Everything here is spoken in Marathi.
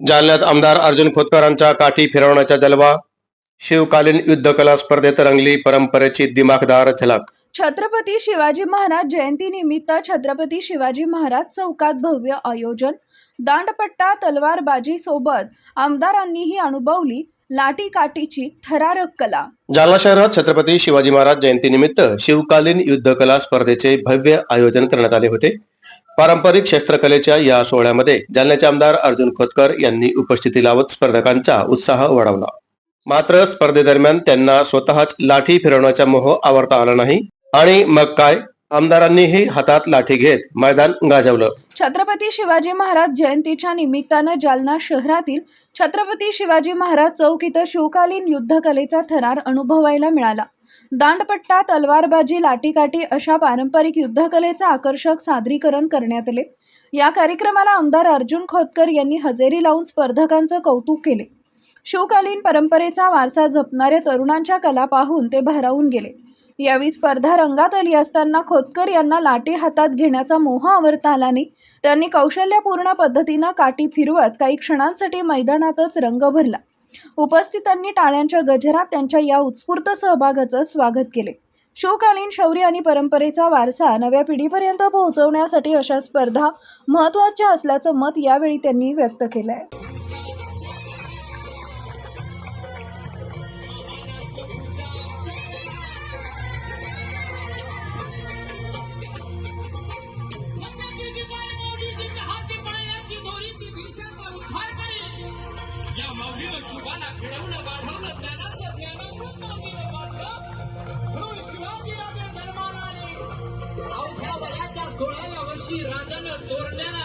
जालन्यात आमदार अर्जुन खोतकरांचा काठी फिरवण्याचा जलवा शिवकालीन युद्ध कला स्पर्धेत रंगली परंपरेची दिमाखदार झलक. छत्रपती शिवाजी महाराज जयंतीनिमित्त छत्रपती शिवाजी महाराज चौकात भव्य आयोजन दांडपट्टा तलवारबाजी सोबत आमदारांनीही अनुभवली लाठी काठीची थरारक कला. जालना शहरात छत्रपती शिवाजी महाराज जयंतीनिमित्त शिवकालीन युद्ध कला स्पर्धेचे भव्य आयोजन करण्यात आले होते. पारंपरिक शस्त्रकलेच्या या सोहळ्यामध्ये जालन्याचे आमदार अर्जुन खोतकर यांनी उपस्थिती लावत स्पर्धकांचा उत्साह वाढवला. मात्र स्पर्धेदरम्यान त्यांना स्वतःच लाठी फिरवण्याचा मोह आवरता आला नाही आणि मग काय? आमदारांनीही हातात लाठी घेत मैदान गाजवलं. छत्रपती शिवाजी महाराज जयंतीच्या निमित्तानं जालना शहरातील छत्रपती शिवाजी महाराज चौक इथं शिवकालीन युद्धकलेचा थरार अनुभवायला मिळाला. दांडपट्टा तलवारबाजी लाटीकाठी अशा पारंपरिक युद्धकलेचं आकर्षक सादरीकरण करण्यात आले. या कार्यक्रमाला आमदार अर्जुन खोतकर यांनी हजेरी लावून स्पर्धकांचं कौतुक केले. शिवकालीन परंपरेचा वारसा जपणाऱ्या तरुणांच्या कला पाहून ते भारावून गेले. यावेळी स्पर्धा रंगात आली असताना खोतकर यांना लाठी हातात घेण्याचा मोह आवरता आला नाही. त्यांनी कौशल्यपूर्ण पद्धतीनं काठी फिरवत काही क्षणांसाठी मैदानातच रंग भरला. उपस्थितांनी टाळ्यांच्या गजरात त्यांच्या या उत्स्फूर्त सहभागाचं स्वागत केले. शिवकालीन शौर्य आणि परंपरेचा वारसा नव्या पिढीपर्यंत पोहोचवण्यासाठी अशा स्पर्धा महत्त्वाच्या असल्याचं मत यावेळी त्यांनी व्यक्त केलं आहे या शिवाला घडवणं वाढवणं ज्ञानाचं ज्ञानामृत माऊलीनं पाजलं म्हणून शिवाजी राजे जन्माला आले. अवघ्या वयाच्या सोळाव्या वर्षी राजानं तोरण्याला